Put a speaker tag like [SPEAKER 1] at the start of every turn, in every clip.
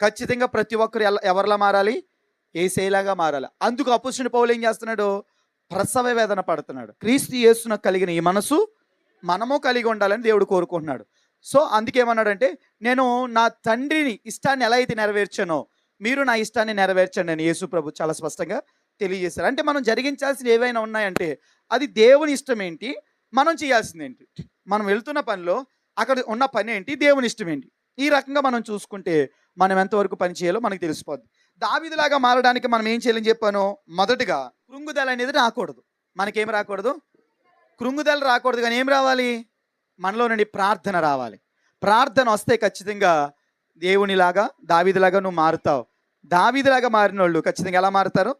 [SPEAKER 1] ఖచ్చితంగా ప్రతి ఒక్కరు ఎవరిలా మారాలి? ఏసేలాగా మారాలి. అందుకు అపోజిషన్ పౌలు ఏం చేస్తున్నాడు? ప్రసవ వేదన పడుతున్నాడు. క్రీస్తు యేసున కలిగిన ఈ మనసు మనము కలిగి ఉండాలని దేవుడు కోరుకుంటున్నాడు. సో అందుకేమన్నాడంటే నేను నా తండ్రిని ఇష్టాన్ని ఎలా అయితే నెరవేర్చానో మీరు నా ఇష్టాన్ని నెరవేర్చండి అని యేసు ప్రభు చాలా స్పష్టంగా తెలియజేశారు. అంటే మనం జరిగించాల్సిన ఏవైనా ఉన్నాయంటే అది దేవుని ఇష్టం ఏంటి? మనం చేయాల్సింది ఏంటి? మనం వెళ్తున్న పనిలో అక్కడ ఉన్న పని ఏంటి? దేవుని ఇష్టం ఏంటి? ఈ రకంగా మనం చూసుకుంటే మనం ఎంతవరకు పని చేయాలో మనకు తెలిసిపోద్ది. దావిదిలాగా మారడానికి మనం ఏం చేయాలని చెప్పాను మొదటగా కృంగుదల అనేది రాకూడదు. మనకేం రాకూడదు? కృంగుదల రాకూడదు కానీ ఏం రావాలి? మనలో నుండి ప్రార్థన రావాలి. ప్రార్థన వస్తే ఖచ్చితంగా దేవునిలాగా దావిదిలాగా నువ్వు మారుతావు. దావిదిలాగా మారిన వాళ్ళు ఖచ్చితంగా ఎలా మారుతారు?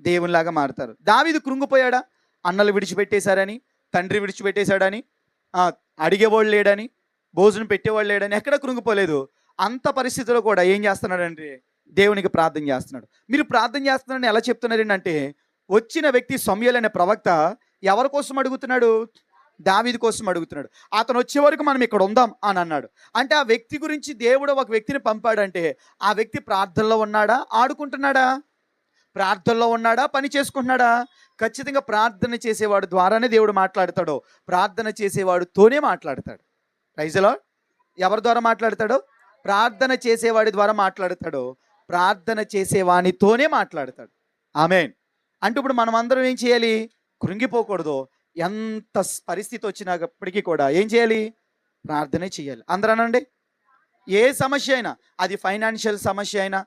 [SPEAKER 1] దేవునిలాగా మారుతారు. దావిది కృంగిపోయాడా? అన్నలు విడిచిపెట్టేశారని తండ్రి విడిచిపెట్టేశాడని అడిగేవాళ్ళు లేడని భోజనం పెట్టేవాళ్ళు లేడని ఎక్కడ కృంగిపోలేదు. అంత పరిస్థితిలో కూడా ఏం చేస్తున్నాడంటే దేవునికి ప్రార్థన చేస్తున్నాడు. మీరు ప్రార్థన చేస్తున్నారని ఎలా చెప్తున్నారండి అంటే వచ్చిన వ్యక్తి సమయలు అనే ప్రవక్త ఎవరి కోసం అడుగుతున్నాడు? దావీది కోసం అడుగుతున్నాడు. అతను వచ్చే వరకు మనం ఇక్కడ ఉందాం అని అన్నాడు. అంటే ఆ వ్యక్తి గురించి దేవుడు ఒక వ్యక్తిని పంపాడంటే ఆ వ్యక్తి ప్రార్థనలో ఉన్నాడా? ఆడుకుంటున్నాడా? ప్రార్థనలో ఉన్నాడా? పని చేసుకుంటున్నాడా? ఖచ్చితంగా ప్రార్థన చేసేవాడు ద్వారానే దేవుడు మాట్లాడతాడు ప్రార్థన చేసేవాడుతోనే మాట్లాడతాడు. రైజలో ఎవరి ద్వారా మాట్లాడతాడు? ప్రార్థన చేసేవాడి ద్వారా మాట్లాడతాడు ప్రార్థన చేసేవానితోనే మాట్లాడతాడు. ఆమెన్. అంటే ఇప్పుడు మనం అందరం ఏం చేయాలి? కృంగిపోకూడదు. ఎంత పరిస్థితి వచ్చినప్పటికీ కూడా ఏం చేయాలి? ప్రార్థనే చేయాలి. అందరనండి? ఏ సమస్య అయినా అది ఫైనాన్షియల్ సమస్య అయినా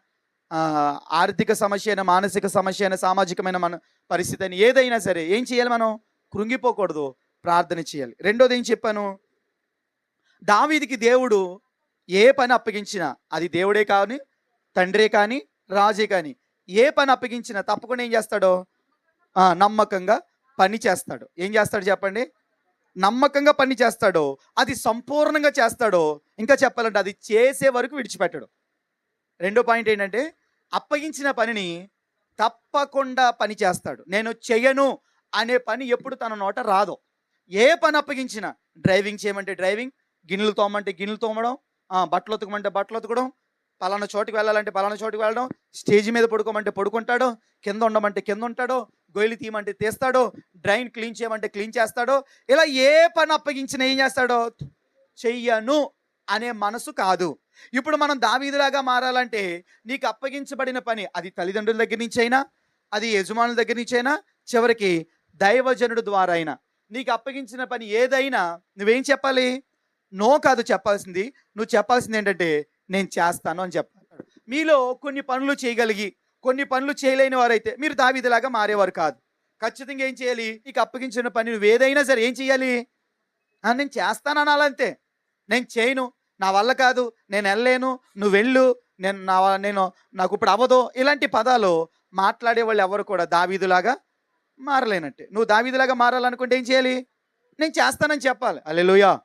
[SPEAKER 1] ఆర్థిక సమస్య అయినా మానసిక సమస్య అయినా సామాజికమైన మన పరిస్థితి అయినా ఏదైనా సరే ఏం చేయాలి మనం? కృంగిపోకూడదు. ప్రార్థన చేయాలి. రెండోది ఏం చెప్పాను? దావీదికి దేవుడు ఏ పని అప్పగించినా అది దేవుడే కానీ తండ్రే కానీ రాజే కానీ ఏ పని అప్పగించినా తప్పకుండా ఏం చేస్తాడో? నమ్మకంగా పని చేస్తాడు. ఏం చేస్తాడు చెప్పండి? నమ్మకంగా పని చేస్తాడో అది సంపూర్ణంగా చేస్తాడో ఇంకా చెప్పాలంటే అది చేసే వరకు విడిచిపెట్టడు. రెండో పాయింట్ ఏంటంటే అప్పగించిన పనిని తప్పకుండా పని చేస్తాడు. నేను చెయ్యను అనే పని ఎప్పుడు తన నోట రాదు. ఏ పని అప్పగించినా డ్రైవింగ్ చేయమంటే డ్రైవింగ్ గిన్నెలు తోమంటే గిన్నెలు తోమడం బట్టలు ఉతకమంటే బట్టలు ఉతకడం పలానా చోటుకి వెళ్ళాలంటే పలానా చోటుకి వెళ్ళడం స్టేజ్ మీద పడుకోమంటే పడుకుంటాడో కింద ఉండమంటే కింద ఉంటాడో గొయ్యలు తీయమంటే తీస్తాడో డ్రైన్ క్లీన్ చేయమంటే క్లీన్ చేస్తాడో ఇలా ఏ పని అప్పగించినా ఏం చేస్తాడో? చెయ్యను అనే మనసు కాదు. ఇప్పుడు మనం దావీదులాగా మారాలంటే నీకు అప్పగించబడిన పని అది తల్లిదండ్రుల దగ్గర నుంచి అయినా అది యజమానుల దగ్గర నుంచి అయినా చివరికి దైవజనుడు ద్వారా అయినా నీకు అప్పగించిన పని ఏదైనా నువ్వేం చెప్పాలి? నో కాదు చెప్పాల్సింది. నువ్వు చెప్పాల్సింది ఏంటంటే నేను చేస్తాను అని చెప్పాలి. మీలో కొన్ని పనులు చేయగలిగి కొన్ని పనులు చేయలేని వారైతే మీరు దావీదులాగా మారేవారు కాదు. ఖచ్చితంగా ఏం చేయాలి? నీకు అప్పగించిన పని నువ్వు ఏదైనా సరే ఏం చేయాలి? నేను చేస్తాను అనాలంతే. నేను చేయను. నా వల్ల కాదు. నేను వెళ్ళలేను. నువ్వు వెళ్ళు. నేను నా నేను నాకు ఇప్పుడు అవ్వదు. ఇలాంటి పదాలు మాట్లాడే వాళ్ళు ఎవరు కూడా దావీదులాగా మారలేనట్టే. నువ్వు దావీదులాగా మారాలనుకుంటే ఏం చేయాలి? నేను చేస్తానని చెప్పాలి. అల్లెలుయా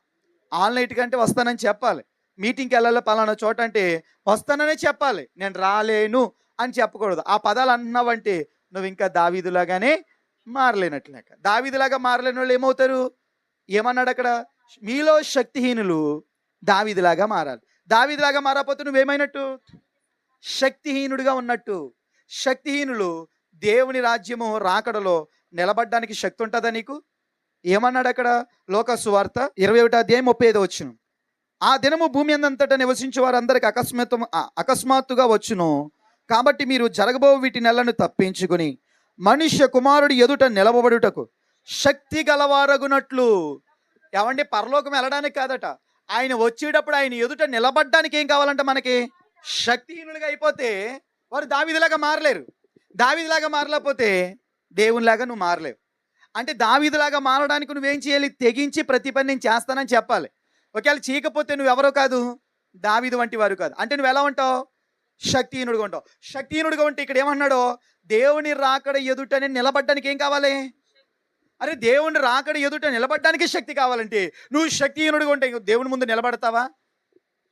[SPEAKER 1] ఆన్లైన్ కంటే వస్తానని చెప్పాలి. మీటింగ్కి వెళ్ళాలి పలానా చోట అంటే వస్తాననే చెప్పాలి. నేను రాలేను అని చెప్పకూడదు. ఆ పదాలు అన్నావంటే నువ్వు ఇంకా దావీదులాగానే మారలేనట్లేక దావీదులాగా మారలేని వాళ్ళు ఏమవుతారు? ఏమన్నాడు అక్కడ? మీలో శక్తిహీనులు దావీదులాగా మారాలి. దావీదులాగా మారకపోతే నువ్వేమైనట్టు? శక్తిహీనుడిగా ఉన్నట్టు. శక్తిహీనులు దేవుని రాజ్యము రాకడలో నిలబడ్డానికి శక్తి ఉంటుందా నీకు? ఏమన్నాడు అక్కడ లోకసు వార్త ఇరవై ఒకటి అధ్యాయం ముప్పై ఐదు వచ్చును ఆ దినము భూమి అందంతటా నివసించే వారందరికి అకస్మాత్ అకస్మాత్తుగా వచ్చును. కాబట్టి మీరు జరగబో వీటి నెలను తప్పించుకుని మనుష్య కుమారుడు ఎదుట నిలవబడుటకు శక్తి గలవారగునట్లు. ఏమండి? పరలోకం వెళ్ళడానికి కాదట. ఆయన వచ్చేటప్పుడు ఆయన ఎదుట నిలబడడానికి ఏం కావాలంట మనకి? శక్తిహీనులుగా అయిపోతే వారు దావిదిలాగా మారలేరు. దావిదిలాగా మారలేకపోతే దేవునిలాగా నువ్వు మారలేవు. అంటే దావీదులాగా మారడానికి నువ్వేం చేయాలి? తెగించి ప్రతి పని నేను చేస్తానని చెప్పాలి. ఒకవేళ చేయకపోతే నువ్వెవరో కాదు? దావీదు వంటి వారు కాదు. అంటే నువ్వు ఎలా ఉంటావు? శక్తిహీనుడిగా ఉంటావు. శక్తిహీనుడిగా ఉంటే ఇక్కడ ఏమన్నాడో? దేవుని రాకడ ఎదుటనే నిలబడ్డానికి ఏం కావాలి? అరే దేవుని రాకడ ఎదుట నిలబడ్డానికి శక్తి కావాలంటే నువ్వు శక్తిహీనుడిగా ఉంటే దేవుని ముందు నిలబడతావా?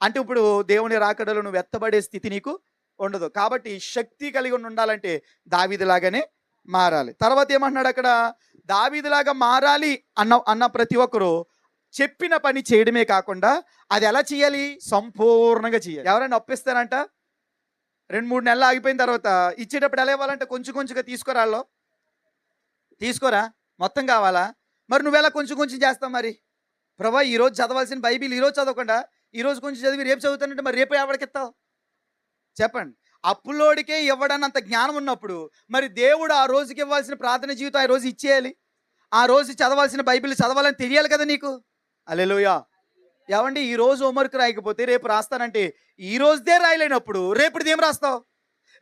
[SPEAKER 1] అంటే ఇప్పుడు దేవుని రాకడలో నువ్వు ఎత్తబడే స్థితి నీకు ఉండదు. కాబట్టి శక్తి కలిగి ఉండాలంటే దావిదిలాగానే మారాలి. తర్వాత ఏమంటున్నాడు అక్కడ? దావీదులాగా మారాలి అన్న అన్న ప్రతి ఒక్కరు చెప్పిన పని చేయడమే కాకుండా అది ఎలా చేయాలి? సంపూర్ణంగా చేయాలి. ఎవరైనా అప్పిస్తారంట రెండు మూడు నెలలు ఆగిపోయిన తర్వాత ఇచ్చేటప్పుడు ఎలా ఇవ్వాలంటే? కొంచెం కొంచెంగా తీసుకురాలో తీసుకోరా? మొత్తం కావాలా? మరి నువ్వెలా కొంచెం కొంచెం చేస్తావు మరి? ప్రభా ఈరోజు చదవాల్సిన బైబిల్ ఈరోజు చదవకుండా ఈరోజు కొంచెం చదివి రేపు చదువుతానంటే మరి రేపు ఎవరికి ఇస్తావు? చెప్పండి. అప్పులోడికే ఇవ్వడానంత జ్ఞానం ఉన్నప్పుడు మరి దేవుడు ఆ రోజుకి ఇవ్వాల్సిన ప్రార్థన జీవితం ఆ రోజు ఇచ్చేయాలి? ఆ రోజు చదవాల్సిన బైబిల్ చదవాలని తెలియాలి కదా నీకు? అలెలుయా ఏమండి ఈ రోజు హోంవర్క్ రాయకపోతే రేపు రాస్తానంటే ఈ రోజుదే రాయలేనప్పుడు రేపుడిది ఏం రాస్తావు?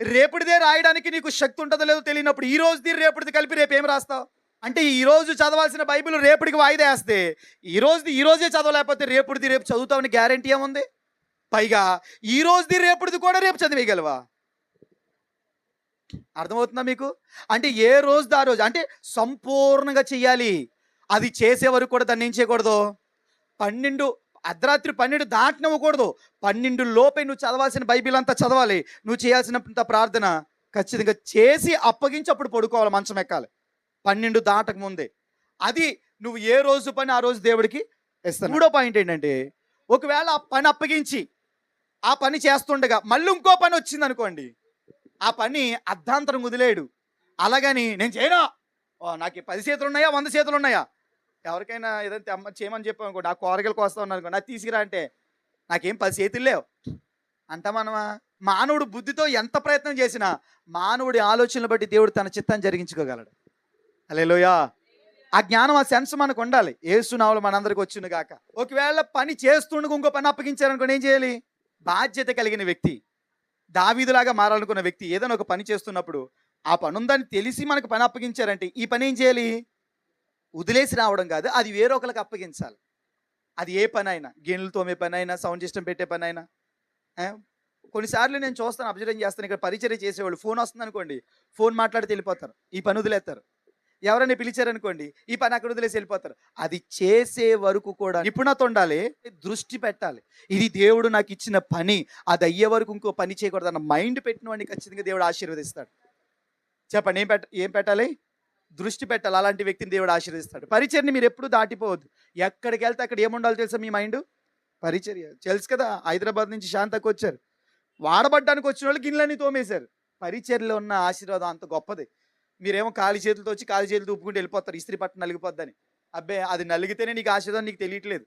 [SPEAKER 1] రేపుడిదే రాయడానికి నీకు శక్తి ఉంటుందో లేదో తెలియనప్పుడు ఈ రోజుది రేపుడిది కలిపి రేపు ఏం రాస్తావు? అంటే ఈ రోజు చదవాల్సిన బైబిల్ రేపటికి వాయిదా వేస్తే ఈ రోజుది ఈ రోజే చదవలేకపోతే రేపుడిది రేపు చదువుతామని గ్యారంటీ ఏముంది? పైగా ఈ రోజుది రేపుడిది కూడా రేపు చదివేయగలవా? అర్థమవుతుందా మీకు? అంటే ఏ రోజు ఆ రోజు? అంటే సంపూర్ణంగా చెయ్యాలి. అది చేసే వరకు కూడా దాన్ని ఏం చేయకూడదు? పన్నెండు అర్ధరాత్రి పన్నెండు దాటినవ్వకూడదు. పన్నెండు లోపే నువ్వు చదవాల్సిన బైబిల్ అంతా చదవాలి. నువ్వు చేయాల్సినంత ప్రార్థన ఖచ్చితంగా చేసి అప్పగించి అప్పుడు పడుకోవాలి మంచం ఎక్కాలి. పన్నెండు దాటక ముందే. అది నువ్వు ఏ రోజు పని ఆ రోజు దేవుడికి ఇస్తాను. మూడో పాయింట్ ఏంటంటే ఒకవేళ ఆ పని అప్పగించి ఆ పని చేస్తుండగా మళ్ళీ ఇంకో పని వచ్చింది అనుకోండి ఆ పని అర్ధాంతరం కుదిలేడు అలాగని నేను చేయను. ఓ, నాకు పది చేతులు ఉన్నాయా వంద చేతులు ఉన్నాయా ఎవరికైనా ఏదైనా అమ్మ చేయమని చెప్పాం అనుకోండి ఆ కూరగాయలు కోస్తా ఉన్నాను అనుకోండి అది తీసుకురా అంటే నాకేం పది చేతులు లేవు. అంట మనమా? మానవుడు బుద్ధితో ఎంత ప్రయత్నం చేసినా మానవుడి ఆలోచనలు బట్టి దేవుడు తన చిత్తాన్ని జరిగించుకోగలడు. అలేలోయా ఆ జ్ఞానం ఆ సెన్స్ మనకు ఉండాలి. ఏసునావులు మనందరికి వచ్చింది కాక ఒకవేళ పని చేస్తుండగా ఇంకో పని అప్పగించారనుకోండి ఏం చేయాలి? బాధ్యత కలిగిన వ్యక్తి. దావీదులాగా మారాలనుకున్న వ్యక్తి ఏదైనా ఒక పని చేస్తున్నప్పుడు ఆ పని ఉందని తెలిసి మనకు పని అప్పగించారంటే ఈ పని ఏం చేయాలి? వదిలేసి రావడం కాదు అది వేరొకరికి అప్పగించాలి. అది ఏ పని అయినా గిన్నెలు తోమే పని అయినా సౌండ్ సిస్టమ్ పెట్టే పని అయినా కొన్నిసార్లు నేను చూస్తాను అబ్జర్వ్ చేస్తాను ఇక్కడ పరిచయం చేసేవాళ్ళు ఫోన్ వస్తుంది అనుకోండి ఫోన్ మాట్లాడితే వెళ్ళిపోతారు ఈ పని వదిలేస్తారు. ఎవరైనా పిలిచారనుకోండి ఈ పని అక్కడ వదిలేసి వెళ్ళిపోతారు. అది చేసే వరకు కూడా నిపుణత ఉండాలి. దృష్టి పెట్టాలి. ఇది దేవుడు నాకు ఇచ్చిన పని అది అయ్యే వరకు ఇంకో పని చేయకూడదు అన్న మైండ్ పెట్టిన వాడిని ఖచ్చితంగా దేవుడు ఆశీర్వదిస్తాడు. చెప్పండి ఏం పెట్ట ఏం పెట్టాలి? దృష్టి పెట్టాలి. అలాంటి వ్యక్తిని దేవుడు ఆశీర్వదిస్తాడు. పరిచర్ని మీరు ఎప్పుడు దాటిపోవద్దు. ఎక్కడికి వెళ్తే అక్కడ ఏముండాలో తెలుసా మీ మైండ్? పరిచర్య. తెలుసు కదా హైదరాబాద్ నుంచి శాంతకు వచ్చారు. వాడబడ్డానికి వచ్చిన వాళ్ళు గిన్నెలన్నీ తోమేశారు. పరిచర్యలో ఉన్న ఆశీర్వాదం అంత గొప్పది. మీరేమో ఖాళీ చేతులతో వచ్చి ఖాళీ చేతులు ఊపుకుంటూ వెళ్ళిపోతారు. ఇస్త్రీ పట్టు నలిగిపోద్దని. అబ్బే అది నలిగితేనే నీకు ఆశీర్వాదం నీకు తెలియట్లేదు.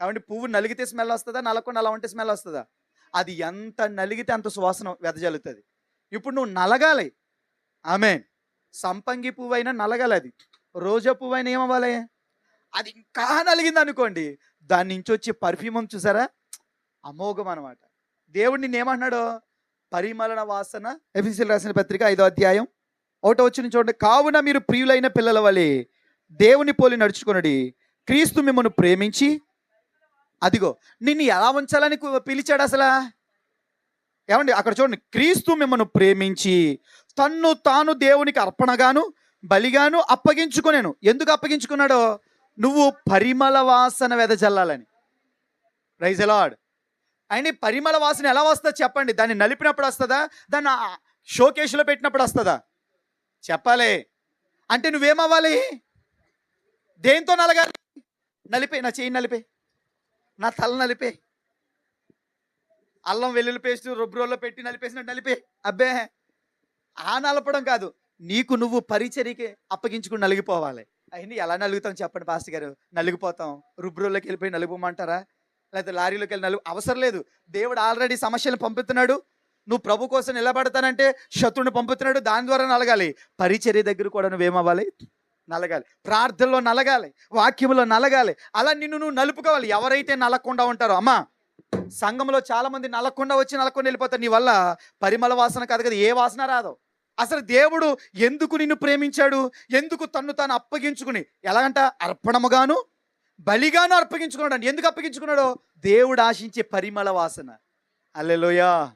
[SPEAKER 1] కాబట్టి పువ్వు నలిగితే స్మెల్ వస్తుందా? నలగకుండా అలా ఉంటే స్మెల్ వస్తుందా? అది ఎంత నలిగితే అంత సువాసన వెదజల్లుతుంది. ఇప్పుడు నువ్వు నలగాలి. ఆమె సంపంగి పువ్వు అయినా నలగాలి అది. రోజా పువ్వు అయినా ఏమవ్వాలి? అది ఇంకా నలిగింది అనుకోండి. దాని నుంచి వచ్చే పర్ఫ్యూమ్ చూసారా? అమోఘం అనమాట దేవుడు నిన్ను పరిమళన వాసన ఎఫీసీలు రాసిన పత్రిక ఐదో అధ్యాయం ఒకటో వచ్చిన చూడండి కావున మీరు ప్రియులైన పిల్లల వలె దేవుని పోలి నడుచుకునడి. క్రీస్తు మిమ్మల్ని ప్రేమించి అదిగో నిన్ను ఎలా ఉంచాలని పిలిచాడు అసలా? ఏమండి అక్కడ చూడండి క్రీస్తు మిమ్మల్ని ప్రేమించి తన్ను తాను దేవునికి అర్పణగాను బలిగాను అప్పగించుకునేను. ఎందుకు అప్పగించుకున్నాడో? నువ్వు పరిమళ వాసన వెదజల్లాలని రైజ్ అలాడ్ అయిన పరిమళ వాసన ఎలా వస్తుందో చెప్పండి? దాన్ని నలిపినప్పుడు వస్తుందా? దాన్ని షోకేష్లో పెట్టినప్పుడు వస్తుందా? చెప్పాలి. అంటే నువ్వేమవ్వాలి? దేంతో నలగాలి? నలిపే నా చేయి నలిపే నా తల నలిపే. అల్లం వెల్లుల్లి పేస్ట్ రుబ్రోల్లో పెట్టి నలిపేసినట్టు నలిపే. అబ్బే ఆ నలపడం కాదు. నీకు నువ్వు పరిచర్యకి అప్పగించుకుని నలిగిపోవాలి. అయింది ఎలా నలుగుతాం చెప్పండి పాస్టర్ గారు? నలిగిపోతాం. రుబ్రోల్లోకి వెళ్ళిపోయి నలుగుమంటారా లేకపోతే లారీలోకి వెళ్ళి నలుగు అవసరం లేదు. దేవుడు ఆల్రెడీ సమస్యలు పంపుతున్నాడు నువ్వు ప్రభు కోసం నిలబడతానంటే శత్రుని పంపుతున్నాడు దాని ద్వారా నలగాలి. పరిచర్య దగ్గర కూడా నువ్వేమవ్వాలి? నలగాలి. ప్రార్థనలో నలగాలి. వాక్యంలో నలగాలి. అలా నిన్ను నువ్వు నలుపుకోవాలి. ఎవరైతే నలకుండా ఉంటారో అమ్మా సంఘంలో చాలామంది నలకుండా వచ్చి నలగకుండా వెళ్ళిపోతారు. నీ వల్ల పరిమళ వాసన కాదు కదా ఏ వాసన రాదు. అసలు దేవుడు ఎందుకు నిన్ను ప్రేమించాడు? ఎందుకు తన్ను తాను అప్పగించుకుని? ఎలాగంట? అర్పణముగాను బలిగాను అర్పగించుకున్నాడు ఎందుకు అప్పగించుకున్నాడో? దేవుడు ఆశించే పరిమళ వాసన. అల్లెలోయా.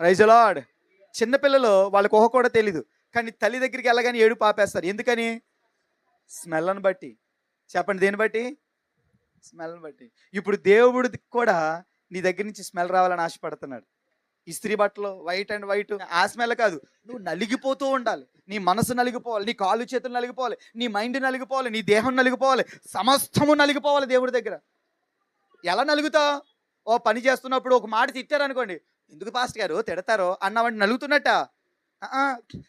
[SPEAKER 1] రైజలాడ్ చిన్నపిల్లలు వాళ్ళకి ఊహ కూడా తెలీదు. కానీ తల్లి దగ్గరికి వెళ్ళగానే ఏడు పాపేస్తారు ఎందుకని? స్మెల్ని బట్టి. చెప్పండి దేని బట్టి? స్మెల్ని బట్టి. ఇప్పుడు దేవుడికి కూడా నీ దగ్గర నుంచి స్మెల్ రావాలని ఆశపడుతున్నాడు. ఇస్త్రీ బట్టలు వైట్ అండ్ వైట్. ఆ స్మెల్ కాదు. నువ్వు నలిగిపోతూ ఉండాలి. నీ మనసు నలిగిపోవాలి. నీ కాళ్ళు చేతులు నలిగిపోవాలి. నీ మైండ్ నలిగిపోవాలి. నీ దేహం నలిగిపోవాలి. సమస్తము నలిగిపోవాలి దేవుడి దగ్గర. ఎలా నలుగుతావు? ఓ పని చేస్తున్నప్పుడు ఒక మాట తిట్టారనుకోండి. ఎందుకు పాస్ట్ గారు? తిడతారో? అన్నవాడిని నలుగుతున్నట్ట.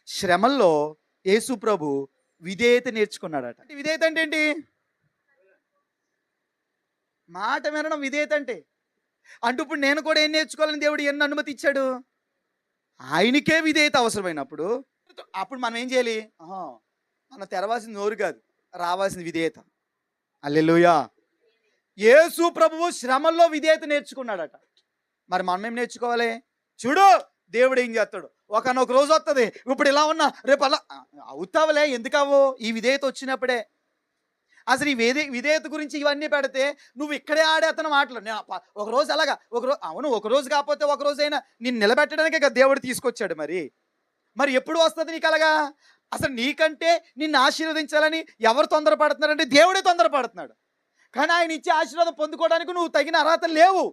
[SPEAKER 1] శ్రమల్లో యేసు ప్రభు విధేయత నేర్చుకున్నాడట. అంటే విధేయత అంటే ఏంటి? మాట వినడం విధేయత అంటే. అంటే ఇప్పుడు నేను కూడా ఏం నేర్చుకోవాలని దేవుడు ఎన్ని అనుమతి ఇచ్చాడు? ఆయనకే విధేయత అవసరమైనప్పుడు అప్పుడు మనం ఏం చేయాలి? ఆహా, మనం తెరవాల్సింది నోరు కాదు రావాల్సింది విధేయత. అల్లెలుయా యేసు ప్రభువు శ్రమల్లో విధేయత నేర్చుకున్నాడట. మరి మనం ఏం నేర్చుకోవాలి? చూడు దేవుడు ఏం చేస్తాడు? ఒకనొక రోజు వస్తుంది ఇప్పుడు ఇలా ఉన్నా రేపు అలా అవుతావులే ఎందుకావు? ఈ విధేయత వచ్చినప్పుడే. అసలు ఈ విధే విధేయత గురించి ఇవన్నీ పెడితే నువ్వు ఇక్కడే ఆడేతన మాటలు. నేను ఒక రోజు అలాగా ఒక రోజు అవును ఒక రోజు కాకపోతే ఒక రోజు అయినా నిలబెట్టడానికే కదా దేవుడు తీసుకొచ్చాడు మరి. మరి ఎప్పుడు వస్తుంది నీకు అలాగా? అసలు నీకంటే నిన్ను ఆశీర్వదించాలని ఎవరు తొందరపడుతున్నారంటే దేవుడే తొందరపడుతున్నాడు. కానీ ఆయన ఇచ్చే ఆశీర్వాదం పొందుకోవడానికి నువ్వు తగిన అర్హత లేవు.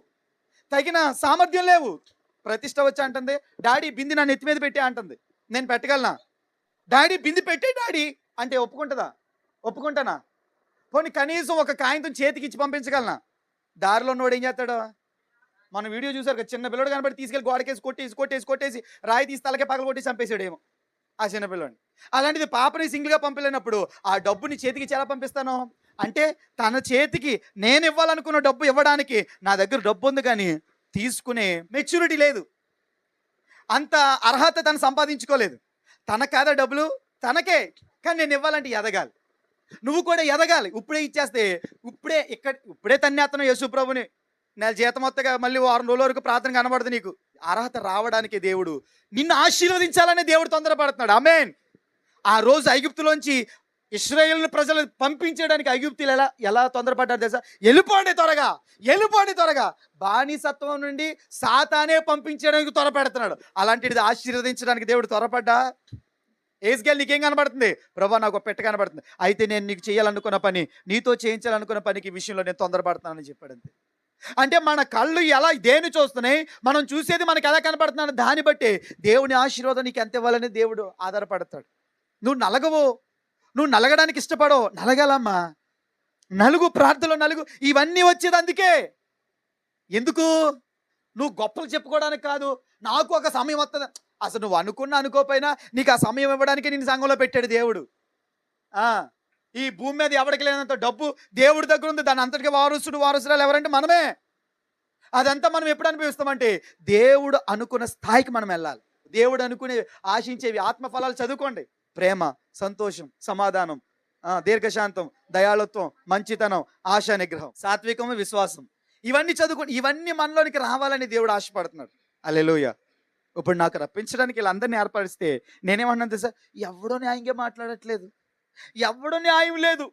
[SPEAKER 1] తగిన సామర్థ్యం లేవు. ప్రతిష్ట వచ్చి అంటుంది. డాడీ బింది నా నెత్తి మీద పెట్టి అంటుంది. నేను పెట్టగలనా? డాడీ బింది పెట్టే డాడీ అంటే ఒప్పుకుంటుందా? ఒప్పుకుంటానా? పోనీ కనీసం ఒక కాగితం చేతికి ఇచ్చి పంపించగలనా? దారిలో ఉన్నవాడు ఏం చేస్తాడు? మన వీడియో చూసారు కదా చిన్న పిల్లడు కనబడి తీసుకెళ్ళి గోడకేసి కొట్టేసి కొట్టేసి కొట్టేసి రాయి తీసి తలకే పగల కొట్టి చంపేసాడేమో ఆ చిన్నపిల్లడిని అలాంటిది పాపని సింగిల్గా పంపలేనప్పుడు ఆ డబ్బుని చేతికి ఎలా పంపిస్తాను? అంటే తన చేతికి నేను ఇవ్వాలనుకున్న డబ్బు ఇవ్వడానికి నా దగ్గర డబ్బు ఉంది కానీ తీసుకునే మెచ్యూరిటీ లేదు. అంత అర్హత తను సంపాదించుకోలేదు. తన కాదా డబ్బులు తనకే కానీ నేను ఇవ్వాలంటే ఎదగాలి. నువ్వు కూడా ఎదగాలి. ఇప్పుడే ఇచ్చేస్తే ఇప్పుడే ఇక్కడ ఇప్పుడే తన్నేతను యేసు ప్రభుని. నెల జీతమొత్తగా మళ్ళీ వారం రోజుల వరకు ప్రార్థన కనబడదు నీకు. అర్హత రావడానికి దేవుడు నిన్ను ఆశీర్వదించాలని దేవుడు తొందరపడుతున్నాడు. అమేన్ ఆ రోజు ఐగుప్తులోంచి ఇస్రాయేల్ ప్రజలు పంపించడానికి ఐగుప్తులు ఎలా ఎలా తొందరపడ్డారు తెలుసా? వెళ్ళిపోండి త్వరగా వెళ్ళిపోండి త్వరగా బానిసత్వం నుండి సాతానే పంపించడానికి త్వరపెడుతున్నాడు. అలాంటిది ఆశీర్వదించడానికి దేవుడు త్వరపడ్డా? ఏసుకెళ్ళి నీకేం కనబడుతుంది? ప్రభా నాకు ఒక పెట్ట కనబడుతుంది. అయితే నేను నీకు చేయాలనుకున్న పని నీతో చేయించాలనుకున్న పనికి విషయంలో నేను తొందరపడుతున్నానని చెప్పాడు అంటే మన కళ్ళు ఎలా దేని చూస్తున్నాయి? మనం చూసేది మనకి ఎలా కనపడుతున్నాడు దాన్ని బట్టి దేవుని ఆశీర్వాదం నీకు ఎంత ఇవ్వాలని దేవుడు ఆధారపడతాడు. నువ్వు నలగవు. నువ్వు నలగడానికి ఇష్టపడవు. నలగాలమ్మా. నలుగు ప్రార్థనలో నలుగు. ఇవన్నీ వచ్చేది అందుకే. ఎందుకు? నువ్వు గొప్పలు చెప్పుకోవడానికి కాదు. నాకు ఒక సమయం వస్తుంది అసలు నువ్వు అనుకున్నా అనుకోపోయినా నీకు ఆ సమయం ఇవ్వడానికి నేను సంఘంలో పెట్టాడు దేవుడు. ఈ భూమి మీద ఎవరికి లేనంత డబ్బు దేవుడి దగ్గర ఉంది. దాని అంతటికి వారసుడు వారసురాలు ఎవరంటే మనమే. అదంతా మనం ఎప్పుడు అనుభవిస్తామంటే దేవుడు అనుకున్న స్థాయికి మనం వెళ్ళాలి. దేవుడు అనుకునే ఆశించేవి ఆత్మఫలాలు చదువుకోండి. ప్రేమ సంతోషం సమాధానం ఆ, దీర్ఘశాంతం దయాళత్వం మంచితనం ఆశా నిగ్రహం సాత్వికము విశ్వాసం. ఇవన్నీ చదువుకుని ఇవన్నీ మనలోనికి రావాలని దేవుడు ఆశపడుతున్నాడు. అలెలుయ ఇప్పుడు నాకు రప్పించడానికి వీళ్ళందరినీ ఏర్పరిస్తే నేనేమన్నాను తెలుసా? ఎవడో న్యాయంగా మాట్లాడట్లేదు. ఎవడో న్యాయం లేదు.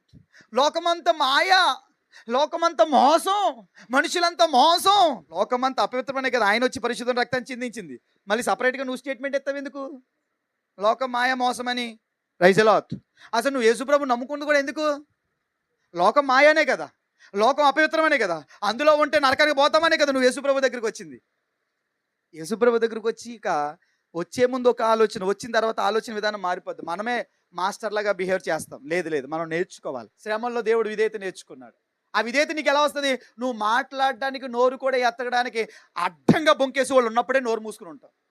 [SPEAKER 1] లోకమంతా మాయా. లోకమంతా మోసం. మనుషులంతా మోసం. లోకమంతా అపవిత్రమనే కదా ఆయన వచ్చి పరిశుద్ధం రక్తం చిందించింది. మళ్ళీ సపరేట్గా నువ్వు స్టేట్మెంట్ ఎత్తావు ఎందుకు? లోకం మాయ మోసమని రైజలాత్ అసలు నువ్వు యేసుప్రభు నమ్ముకుంది కూడా ఎందుకు? లోకం మాయానే కదా. లోకం అపవిత్రమనే కదా. అందులో ఉంటే నరకానికి పోతామనే కదా నువ్వు యేసుప్రభు దగ్గరికి వచ్చింది. యేసుప్రభు దగ్గరికి వచ్చి ఇక వచ్చే ముందు ఒక ఆలోచన వచ్చిన తర్వాత ఆలోచన విధానం మారిపోద్ది. మనమే మాస్టర్ లాగా బిహేవ్ చేస్తాం. లేదు లేదు మనం నేర్చుకోవాలి. శ్రమంలో దేవుడు విధేయత నేర్చుకున్నాడు. ఆ విధేయత నీకు ఎలా వస్తుంది? నువ్వు మాట్లాడడానికి నోరు కూడా ఎత్తడానికి అడ్డంగా బొంకేసి వాళ్ళు ఉన్నప్పుడే నోరు మూసుకుని ఉంటావు.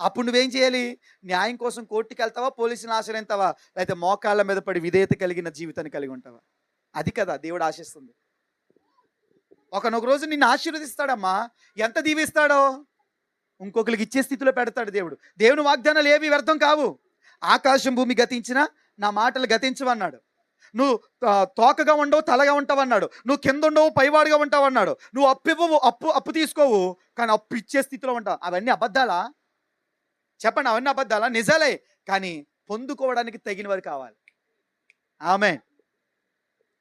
[SPEAKER 1] అప్పుడు నువ్వేం చేయాలి? న్యాయం కోసం కోర్టుకి వెళ్తావా? పోలీసుని ఆశ్రయింతావా లేకపోతే మోకాళ్ళ మీద పడి విధేయత కలిగిన జీవితాన్ని కలిగి ఉంటావా? అది కదా దేవుడు ఆశిస్తుంది. ఒకనొక రోజు నిన్ను ఆశీర్వదిస్తాడమ్మా. ఎంత దీవిస్తాడో? ఇంకొకరికి ఇచ్చే స్థితిలో పెడతాడు దేవుడు. దేవుని వాగ్దానాలు ఏవి? వ్యర్థం కావు. ఆకాశం భూమి గతించినా నా మాటలు గతించవన్నాడు. నువ్వు తోకగా ఉండవు తలగా ఉంటావు అన్నాడు నువ్వు కింద ఉండవు పైవాడుగా ఉంటావు అన్నాడు నువ్వు అప్పు ఇవ్వవు అప్పు అప్పు తీసుకోవు కానీ అప్పు ఇచ్చే స్థితిలో ఉంటావు. అవన్నీ అబద్ధాలా? చెప్పండి అవన్నీ అబద్ధాలా? నిజాలే. కానీ పొందుకోవడానికి తగిన వారు కావాలి. ఆమె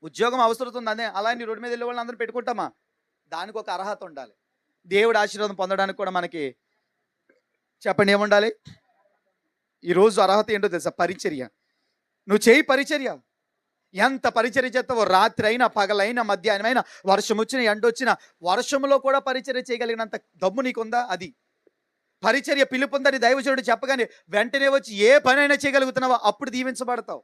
[SPEAKER 1] ఉద్యోగం అవసరం ఉంది అదే. అలా నీ రోడ్డు మీద వెళ్ళే వాళ్ళని అందరూ పెట్టుకుంటామా? దానికి ఒక అర్హత ఉండాలి. దేవుడు ఆశీర్వాదం పొందడానికి కూడా మనకి చెప్పండి ఏముండాలి? ఈరోజు అర్హత ఏంటో తెలుసా? పరిచర్య. నువ్వు చేయి పరిచర్య. ఎంత పరిచర్య చేస్తావో? రాత్రి అయినా పగలైనా మధ్యాహ్నమైనా వర్షం వచ్చిన ఎండ వచ్చిన వర్షంలో కూడా పరిచర్య చేయగలిగినంత దమ్ము నీకుందా? అది. పరిచర్య పిలుపుందని దైవజనుడు చెప్పగానే వెంటనే వచ్చి ఏ పనైనా చేయగలుగుతున్నావో? అప్పుడు దీవించబడతావు.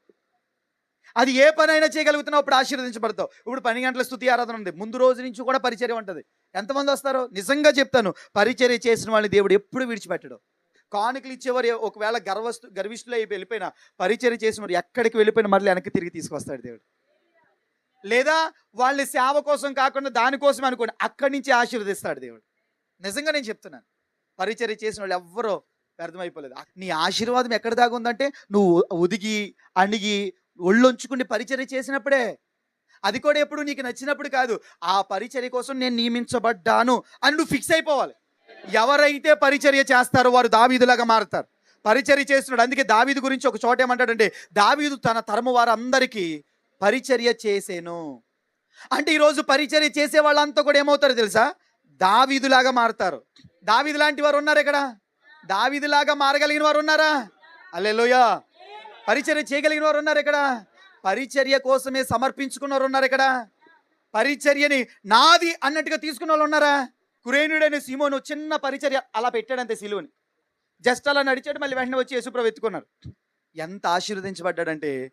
[SPEAKER 1] అది ఏ పనైనా చేయగలుగుతున్నావు? అప్పుడు ఆశీర్వదించబడతావు. ఇప్పుడు పని గంటల స్థుతి ఆరాధన ఉంది. ముందు రోజు నుంచి కూడా పరిచర్య ఉంటుంది. ఎంతమంది వస్తారో? నిజంగా చెప్తాను. పరిచర్య చేసిన వాళ్ళని దేవుడు ఎప్పుడు విడిచిపెట్టడు. కానుకలు ఇచ్చేవారు ఒకవేళ గర్వస్తు గర్విష్ఠులు అయి వెళ్ళిపోయినా పరిచర్య చేసిన వారు ఎక్కడికి వెళ్ళిపోయినా మళ్ళీ వెనక్కి తిరిగి తీసుకొస్తాడు దేవుడు. లేదా వాళ్ళ సేవ కోసం కాకుండా దానికోసం అనుకోండి అక్కడి నుంచి ఆశీర్వదిస్తాడు దేవుడు. నిజంగా నేను చెప్తున్నాను. పరిచర్య చేసిన వాళ్ళు ఎవ్వరూ వ్యర్థమైపోలేదు. నీ ఆశీర్వాదం ఎక్కడ దాకా ఉందంటే నువ్వు ఉదిగి అణిగి ఒళ్ళొంచుకుని పరిచర్య చేసినప్పుడే. అది కూడా ఎప్పుడు నీకు నచ్చినప్పుడు కాదు. ఆ పరిచర్య కోసం నేను నియమించబడ్డాను అని నువ్వు ఫిక్స్ అయిపోవాలి. ఎవరైతే పరిచర్య చేస్తారో వారు దావీదులాగా మారుతారు. పరిచర్య చేస్తున్నాడు. అందుకే దావీదు గురించి ఒక చోట ఏమంటాడంటే దావీదు తన తరము వారందరికీ పరిచర్య చేసేను. అంటే ఈరోజు పరిచర్య చేసే వాళ్ళంతా కూడా ఏమవుతారు తెలుసా? దావీదులాగా మారుతారు. దావిది లాంటి వారు ఉన్నారు ఇక్కడ. దావిదిలాగా మారగలిగిన వారు ఉన్నారా? అల్లెలోయ పరిచర్య చేయగలిగిన వారు ఉన్నారు ఇక్కడ. పరిచర్య కోసమే సమర్పించుకున్న వారు ఉన్నారు ఇక్కడ. పరిచర్యని నాది అన్నట్టుగా తీసుకున్న వాళ్ళు ఉన్నారా? కురేనుడైన సీమోను చిన్న పరిచర్య అలా పెట్టాడంతే సిలువని. జస్ట్ అలా నడిచాడు మళ్ళీ వెంటనే వచ్చి యేసుప్రభు ఎత్తుకున్నారు ఎంత ఆశీర్వదించబడ్డాడంటే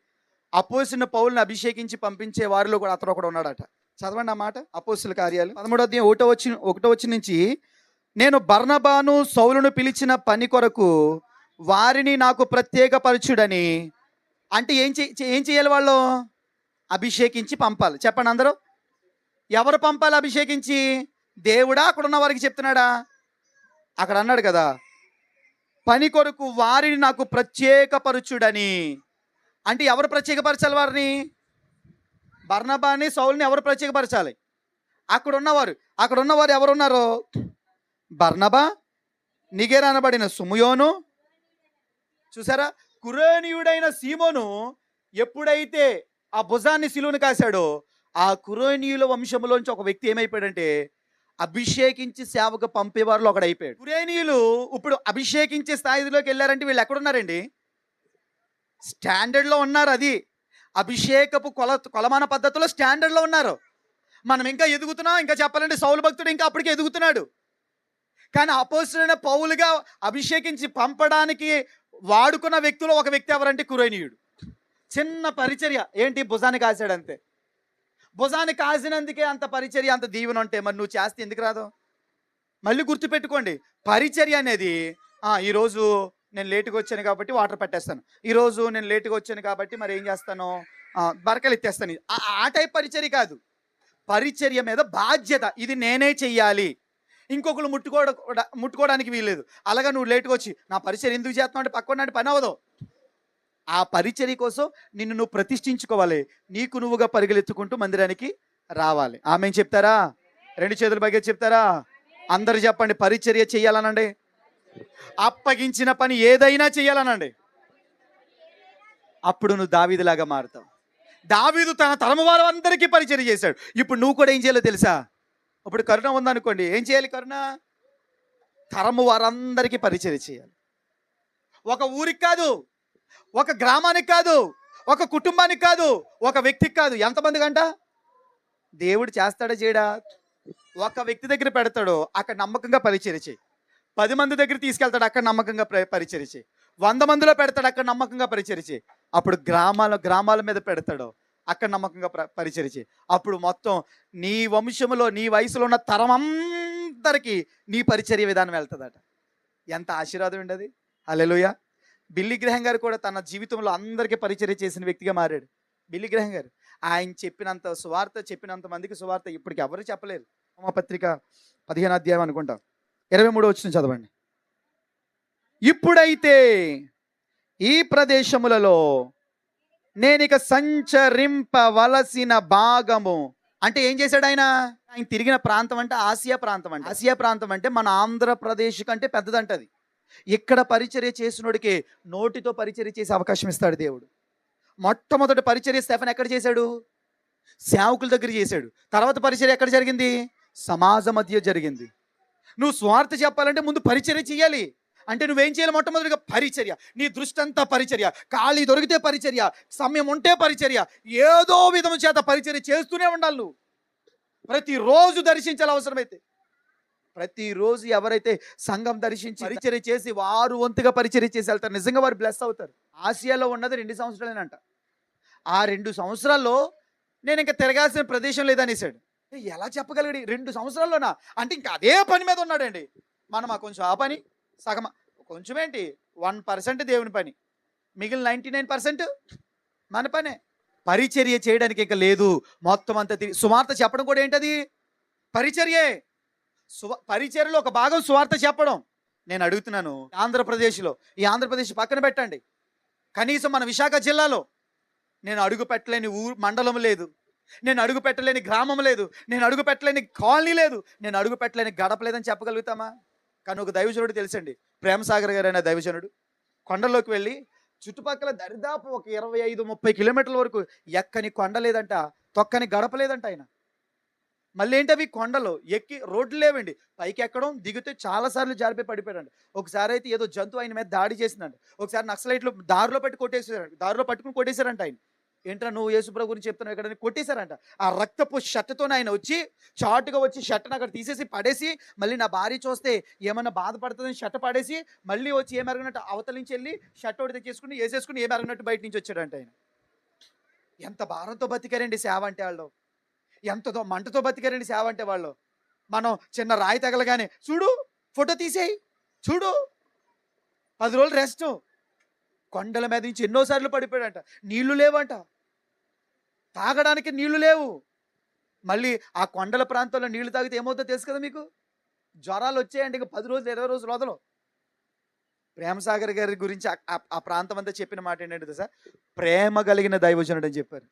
[SPEAKER 1] అపోసిన పౌల్ని అభిషేకించి పంపించే వారిలో కూడా అతను ఒకడు ఉన్నాడట. చదవండి ఆ మాట కార్యాలు. పదమూడో అధ్యాయం ఒకటో వచ్చి ఒకటో వచ్చి నుంచి నేను బర్ణబాను సౌలును పిలిచిన పని కొరకు వారిని నాకు ప్రత్యేకపరచుడని అంటే ఏం చే ఏం చేయాలి వాళ్ళు? అభిషేకించి పంపాలి. చెప్పండి అందరూ. ఎవరు పంపాలి అభిషేకించి? దేవుడా? అక్కడ ఉన్న వారికి చెప్తున్నాడా? అక్కడ అన్నాడు కదా. పని కొరకు వారిని నాకు ప్రత్యేకపరచుడని. అంటే ఎవరు ప్రత్యేకపరచాలి వారిని? బర్ణబాని సౌల్ని ఎవరు ప్రత్యేకపరచాలి? అక్కడ ఉన్నవారు అక్కడ ఉన్నవారు ఎవరున్నారో? బర్నబా నిగేర్ అనబడిన సుమయోను. చూసారా? కురోనియుడైన సీమోను ఎప్పుడైతే ఆ భుజాన్ని శిలువును కాశాడో ఆ కురోనియుల వంశంలోంచి ఒక వ్యక్తి ఏమైపోయాడంటే అభిషేకించి సేవకు పంపేవారిలో ఒకడైపోయాడు. కురేనియులు ఇప్పుడు అభిషేకించే స్థాయిలోకి వెళ్ళారంటే వీళ్ళు ఎక్కడున్నారండి? స్టాండర్డ్లో ఉన్నారు అది. అభిషేకపు కొల కొలమాన పద్ధతిలో స్టాండర్డ్లో ఉన్నారు. మనం ఇంకా ఎదుగుతున్నాం ఇంకా చెప్పాలంటే సౌలు భక్తుడు ఇంకా అప్పటికే ఎదుగుతున్నాడు. కానీ అపోజిట్ పౌలుగా అభిషేకించి పంపడానికి వాడుకున్న వ్యక్తులు ఒక వ్యక్తి ఎవరంటే కురేనీయుడు. చిన్న పరిచర్య. ఏంటి? భుజాన్ని కాసాడంతే భుజాన్ని కాసినందుకే అంత పరిచర్య అంత దీవెన ఉంటే మరి నువ్వు చేస్తే ఎందుకు రాదు? మళ్ళీ గుర్తుపెట్టుకోండి. పరిచర్య అనేది ఈరోజు నేను లేటుగా వచ్చాను కాబట్టి వాటర్ పెట్టేస్తాను. ఈరోజు నేను లేటుగా వచ్చాను కాబట్టి మరి ఏం చేస్తాను? బరకలు ఎత్తేస్తాను. ఆ- ఆ టైప్ పరిచర్య కాదు. పరిచర్య మీద బాధ్యత. ఇది నేనే చెయ్యాలి. ఇంకొకరు ముట్టుకోవడం ముట్టుకోవడానికి వీల్లేదు. అలాగా నువ్వు లేటుగా వచ్చి నా పరిచయం ఎందుకు చేస్తున్నావు? అంటే పక్కన పని అవ్వదు. ఆ పరిచర్య కోసం నిన్ను నువ్వు ప్రతిష్ఠించుకోవాలి. నీకు నువ్వుగా పరిగెలెత్తుకుంటూ మందిరానికి రావాలి. ఆమె చెప్తారా? రెండు చేతుల బగ్గే చెప్తారా? అందరు చెప్పండి పరిచర్య చేయాలనండి అప్పగించిన పని ఏదైనా చేయాలనండి అప్పుడు నువ్వు దావీదిలాగా మారుతావు. దావీదు తన తరము వారు అందరికీ పరిచర్య చేశాడు. ఇప్పుడు నువ్వు కూడా ఏం చేయాలో తెలుసా? ఇప్పుడు కరుణ ఉందనుకోండి. ఏం చేయాలి కరుణ? తరము వారందరికీ పరిచయం చేయాలి. ఒక ఊరికి కాదు ఒక గ్రామానికి కాదు ఒక కుటుంబానికి కాదు ఒక వ్యక్తికి కాదు. ఎంతమంది గంట? దేవుడు చేస్తాడా చేయడా? ఒక వ్యక్తి దగ్గర పెడతాడు అక్కడ నమ్మకంగా పరిచయం చేయి. పది మంది దగ్గర తీసుకెళ్తాడు అక్కడ నమ్మకంగా పరిచయం చేయి. వంద మందిలో పెడతాడు అక్కడ నమ్మకంగా పరిచయం చేయి. అప్పుడు గ్రామాల గ్రామాల మీద పెడతాడు. అక్కడ నమ్మకంగా పరిచరిచి. అప్పుడు మొత్తం నీ వంశములో నీ వయసులో ఉన్న తరం అందరికీ నీ పరిచర్య విధానం వెళ్తుందట. ఎంత ఆశీర్వాదం ఉండదు. అలెలుయ బిల్లి గ్రహం గారు కూడా తన జీవితంలో అందరికీ పరిచర్య చేసిన వ్యక్తిగా మారాడు. బిల్లి గ్రహం గారు. ఆయన చెప్పినంత సువార్త చెప్పినంత మందికి సువార్త ఇప్పటికి ఎవరు చెప్పలేరు. పత్రిక పదిహేను అధ్యాయం అనుకుంటా. ఇరవై మూడు వచ్చిన చదవండి. ఇప్పుడైతే ఈ ప్రదేశములలో నేనిక సంచరింపవలసిన భాగము. అంటే ఏం చేశాడు ఆయన? ఆయన తిరిగిన ప్రాంతం అంటే ఆసియా ప్రాంతం అంటే. ఆసియా ప్రాంతం అంటే మన ఆంధ్రప్రదేశ్ కంటే పెద్దదంటది. ఇక్కడ పరిచర్య చేసినోడికి నోటితో పరిచర్య చేసే అవకాశం ఇస్తాడు దేవుడు. మొట్టమొదటి పరిచర్య స్టెఫన్ ఎక్కడ చేశాడు? సేవకుల దగ్గర చేశాడు. తర్వాత పరిచర్య ఎక్కడ జరిగింది? సమాజ మధ్య జరిగింది. నువ్వు స్వార్థ చెప్పాలంటే ముందు పరిచర్య చేయాలి. అంటే నువ్వేం చేయాలి మొట్టమొదటిగా? పరిచర్య. నీ దృష్టి అంతా పరిచర్య. ఖాళీ దొరికితే పరిచర్య. సమయం ఉంటే పరిచర్య. ఏదో విధము చేత పరిచర్య చేస్తూనే ఉండాలి నువ్వు. ప్రతిరోజు దర్శించాలి అవసరమైతే. ప్రతిరోజు ఎవరైతే సంఘం దర్శించి పరిచర్య చేసి వారు వంతుగా పరిచర్య చేసి వెళ్తారు నిజంగా వారు బ్లెస్ అవుతారు. ఆసియాలో ఉన్నది రెండు సంవత్సరాలేనంట. ఆ రెండు సంవత్సరాల్లో నేను ఇంకా తిరగాల్సిన ప్రదేశం లేదనేసాడు. ఎలా చెప్పగలిగాడు రెండు సంవత్సరాల్లోనా? అంటే ఇంకా అదే పని మీద ఉన్నాడండి. మనం ఆ కొంచెం ఆ పని సగమ. కొంచెం ఏంటి వన్ పర్సెంట్ దేవుని పని. మిగిలిన నైంటీ నైన్ పర్సెంట్ మన పనే. పరిచర్య చేయడానికి ఇంకా లేదు. మొత్తం అంతా తిరిగి సువార్త చెప్పడం కూడా ఏంటది? పరిచర్యే. సువ పరిచర్యలో ఒక భాగం సువార్త చెప్పడం. నేను అడుగుతున్నాను ఆంధ్రప్రదేశ్లో. ఈ ఆంధ్రప్రదేశ్ పక్కన పెట్టండి. కనీసం మన విశాఖ జిల్లాలో. నేను అడుగు పెట్టలేని ఊరు మండలం లేదు. నేను అడుగు పెట్టలేని గ్రామం లేదు. నేను అడుగు పెట్టలేని కాలనీ లేదు. నేను అడుగు పెట్టలేని గడప లేదని చెప్పగలుగుతామా? కానీ ఒక దైవజనుడు తెలుసండి. ప్రేమసాగర్ గారు అనే దైవజనుడు. కొండల్లోకి వెళ్ళి చుట్టుపక్కల దరిదాపు ఒక ఇరవై ఐదు ముప్పై కిలోమీటర్ల వరకు ఎక్కని కొండ లేదంట తొక్కని గడపలేదంట ఆయన. మళ్ళీ ఏంటి అవి కొండలు? ఎక్కి రోడ్లు లేవండి. పైకి ఎక్కడం దిగితే చాలాసార్లు జారిపోయి పడిపోయాడండి ఒకసారి అయితే ఏదో జంతువు ఆయన మీద దాడి చేసిందండి ఒకసారి నక్సలైట్లు దారిలో పెట్టి కొట్టేసారంట దారిలో పట్టుకుని కొట్టేశారంట ఆయన. ఏంట్రా నువ్వు యేసుప్రభు గురించి చెప్తున్నావు ఇక్కడ కొట్టేశారంట. ఆ రక్తపు షర్ట్తో ఆయన వచ్చి చాటుగా వచ్చి షర్ట్ని అక్కడ తీసేసి పడేసి మళ్ళీ నా భార్య చూస్తే ఏమన్నా బాధపడుతుందని షర్ట్ పడేసి మళ్ళీ వచ్చి ఏమెరగినట్టు అవతల నుంచి వెళ్ళి షర్ట్ ఒకటి తెచ్చేసుకుని వేసేసుకుని ఏమెరగినట్టు బయట నుంచి వచ్చాడంట ఆయన. ఎంత భారంతో బతికారండి సేవ అంటే వాళ్ళు. ఎంతతో మంటతో బతికారండి సేవ అంటే వాళ్ళు. మనం చిన్న రాయి తగలగానే చూడు ఫోటో తీసేయి చూడు. పది రోజులు రెస్ట్. కొండల మీద నుంచి ఎన్నోసార్లు పడిపోయాడంట. నీళ్ళు లేవంట. తాగడానికి నీళ్ళు లేవు. మళ్ళీ ఆ కొండల ప్రాంతంలో నీళ్ళు తాగితే ఏమవుతుందో తెలుసు కదా మీకు? జ్వరాలు వచ్చాయండి ఇక పది రోజులు ఇరవై రోజులు వదలం. ప్రేమసాగర్ గారి గురించి ఆ- ప్రాంతం అంతా చెప్పిన మాట ఏంటంటే తెలుసా? ప్రేమ కలిగిన దైవజనుడు అని చెప్పారు.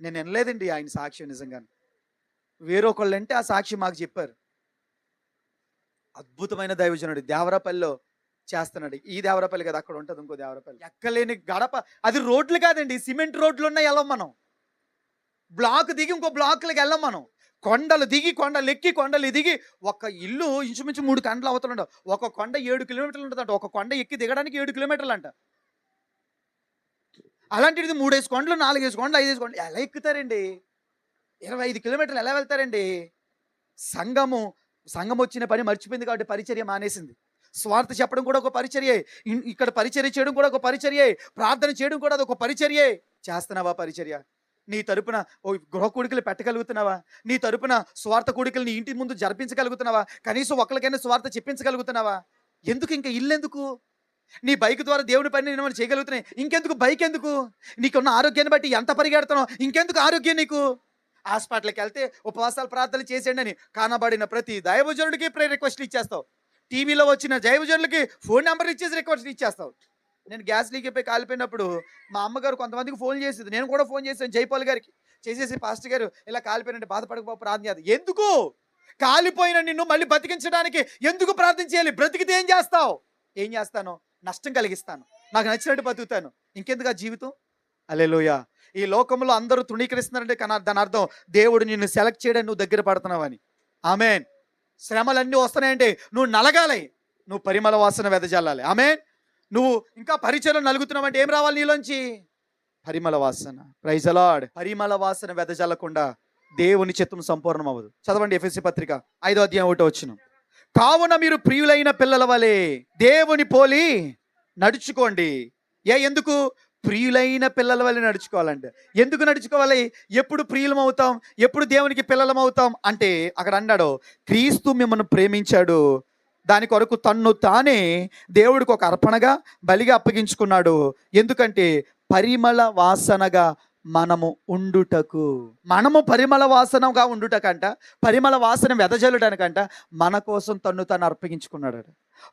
[SPEAKER 1] నేను వినలేదండి ఆయన సాక్ష్యం నిజంగా వేరొకళ్ళు అంటే ఆ సాక్షి మాకు చెప్పారు. అద్భుతమైన దైవజనుడు దేవరాపల్లిలో చేస్తున్నాడు. ఈ దేవరపల్లి కదా అక్కడ ఉంటుంది ఇంకో దేవరపల్లి. ఎక్కలేని గడప. అది రోడ్లు కాదండి సిమెంట్ రోడ్లు ఉన్నాయి వెళ్ళం మనం. బ్లాక్ దిగి ఇంకో బ్లాక్లకి వెళ్ళం మనం. కొండలు దిగి కొండలు ఎక్కి కొండలు దిగి ఒక ఇల్లు ఇంచుమించు మూడు కండలు అవుతుండ ఒక కొండ ఏడు కిలోమీటర్లు ఉంటుందంట. ఒక కొండ ఎక్కి దిగడానికి ఏడు కిలోమీటర్లు అంట అలాంటిది మూడేసి కొండలు నాలుగేసి కొండలు ఐదేసి కొండలు ఎలా ఎక్కుతారండి? ఇరవై ఐదు కిలోమీటర్లు ఎలా వెళ్తారండి? సంఘము సంఘం వచ్చిన పని మర్చిపోయింది కాబట్టి పరిచర్య మానేసింది. స్వార్థ చెప్పడం కూడా ఒక పరిచర్యే. ఇక్కడ పరిచర్య చేయడం కూడా ఒక పరిచర్యే. ప్రార్థన చేయడం కూడా అది ఒక పరిచర్యే. చేస్తున్నావా పరిచర్య? నీ తరపున ఓ గృహ కూడికలు పెట్టగలుగుతున్నావా? నీ తరపున స్వార్థ కూడికలు నీ ఇంటి ముందు జరిపించగలుగుతున్నావా? కనీసం ఒకరికైనా స్వార్థ చెప్పించగలుగుతున్నావా? ఎందుకు ఇంకా ఇల్లెందుకు? నీ బైక్ ద్వారా దేవుని పని నేను చేయగలుగుతున్నాయి? ఇంకెందుకు బైక్ ఎందుకు? నీకున్న ఆరోగ్యాన్ని బట్టి ఎంత పరిగెడుతున్నావు? ఇంకెందుకు ఆరోగ్యం నీకు? హాస్పిటల్కి వెళ్తే ఉపవాసాలు ప్రార్థనలు చేసేయండి అని కానబడిన ప్రతి దైవజనుడికి ప్రే రిక్వెస్ట్లు ఇచ్చేస్తావు. టీవీలో వచ్చిన జైవజనులకి ఫోన్ నెంబర్ ఇచ్చేసి రిక్వెస్ట్ ఇచ్చేస్తావు. నేను గ్యాస్ లీక్ అయిపోయి కాలిపోయినప్పుడు మా అమ్మగారు కొంతమందికి ఫోన్ చేసేది. నేను కూడా ఫోన్ చేశాను జైపాల్ గారికి. చేసేసి పాస్టర్ గారు ఇలా కాలిపోయినంటే బాధపడకపో ప్రార్థన చేయాలి ఎందుకు? కాలిపోయిన నిన్ను మళ్ళీ బతికించడానికి ఎందుకు ప్రార్థన చేయాలి? బ్రతికితే ఏం చేస్తావు? ఏం చేస్తాను? నష్టం కలిగిస్తాను. నాకు నచ్చినట్టు బతుకుతాను. ఇంకెందుకు ఆ జీవితం? అలెలోయ ఈ లోకంలో అందరూ తృణీకరిస్తున్నారంటే కానీ దాని అర్థం దేవుడు నిన్ను సెలెక్ట్ చేయడానికి నువ్వు దగ్గర పడుతున్నావని ఆమెన్. శ్రమలన్నీ వస్తున్నాయంటే నువ్వు నలగాలి. నువ్వు పరిమళ వాసన వెదజల్లాలి. ఆమె నువ్వు ఇంకా పరిచయం నలుగుతున్నావంటే ఏం రావాలి నీలోంచి? పరిమళ వాసన. ప్రైజలాడ్ పరిమళ వాసన వెదజల్లకుండా దేవుని చిత్తం సంపూర్ణం అవ్వదు చదవండి ఎఫ్ఎస్సి పత్రిక ఐదో అధ్యాయం ఒకటో వచ్చిన. కావున మీరు ప్రియులైన పిల్లల వలె దేవుని పోలి నడుచుకోండి. ఏ ఎందుకు? ప్రియులైన పిల్లల వల్ల నడుచుకోవాలంటే. ఎందుకు నడుచుకోవాలి? ఎప్పుడు ప్రియులం అవుతాం ఎప్పుడు దేవునికి పిల్లలం అవుతాం అంటే అక్కడ అన్నాడు క్రీస్తు మిమ్మల్ని ప్రేమించాడు. దాని కొరకు తన్ను తానే దేవుడికి ఒక అర్పణగా బలిగా అప్పగించుకున్నాడు. ఎందుకంటే పరిమళ వాసనగా మనము ఉండుటకు. మనము పరిమళ వాసనగా ఉండుటకంట పరిమళ వాసన వెదజల్లడానికంట మన కోసం తన్ను తను అర్పగించుకున్నాడు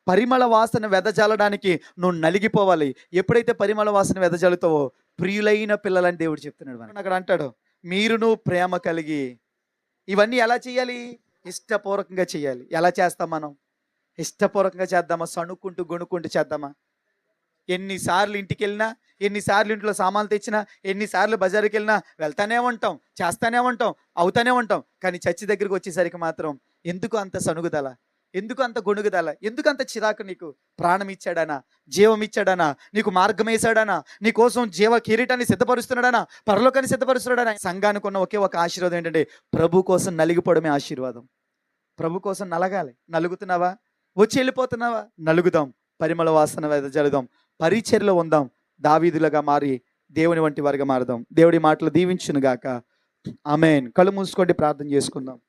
[SPEAKER 1] పరిమళ వాసన వెదజల్లడానికి నువ్వు నలిగిపోవాలి. ఎప్పుడైతే పరిమళ వాసన వెదజల్లుతావో ప్రియులైన పిల్లలని దేవుడు చెప్తున్నాడు మనం అక్కడ అంటాడు మీరును ప్రేమ కలిగి. ఇవన్నీ ఎలా చేయాలి? ఇష్టపూర్వకంగా చేయాలి. ఎలా చేస్తాం మనం? ఇష్టపూర్వకంగా చేద్దామా? సణుక్కుంటూ గొణుక్కుంటూ చేద్దామా? ఎన్నిసార్లు ఇంటికి వెళ్ళినా ఎన్నిసార్లు ఇంట్లో సామాన్లు తెచ్చినా ఎన్నిసార్లు బజారుకి వెళ్ళినా వెళ్తానే ఉంటాం చేస్తానే ఉంటాం అవుతానే ఉంటాం. కానీ చర్చి దగ్గరికి వచ్చేసరికి మాత్రం ఎందుకు అంత సనుగుదల ఎందుకు అంత గొణుగుదల? ఎందుకు అంత చిరాకు నీకు? ప్రాణం ఇచ్చాడనా? జీవం ఇచ్చాడనా? నీకు మార్గం వేసాడనా నీ కోసం జీవ కిరీటాన్ని సిద్ధపరుస్తున్నాడనా? పరలోకాన్ని సిద్ధపరుస్తున్నాడనా? సంఘానికి ఉన్న ఒకే ఒక ఆశీర్వాదం ఏంటంటే ప్రభు కోసం నలిగిపోవడమే ఆశీర్వాదం. ప్రభు కోసం నలగాలి. నలుగుతున్నావా? వచ్చి వెళ్ళిపోతున్నావా? నలుగుదాం. పరిమళ వాసన జరుగుదాం పరిచర్లో ఉందాం. దావీదులుగా మారి దేవుని వంటి వారిగా మారదాం. దేవుడి మాటలు దీవించునుగాక. ఆమెన్. కళ్ళు మూసుకోండి ప్రార్థన చేసుకుందాం.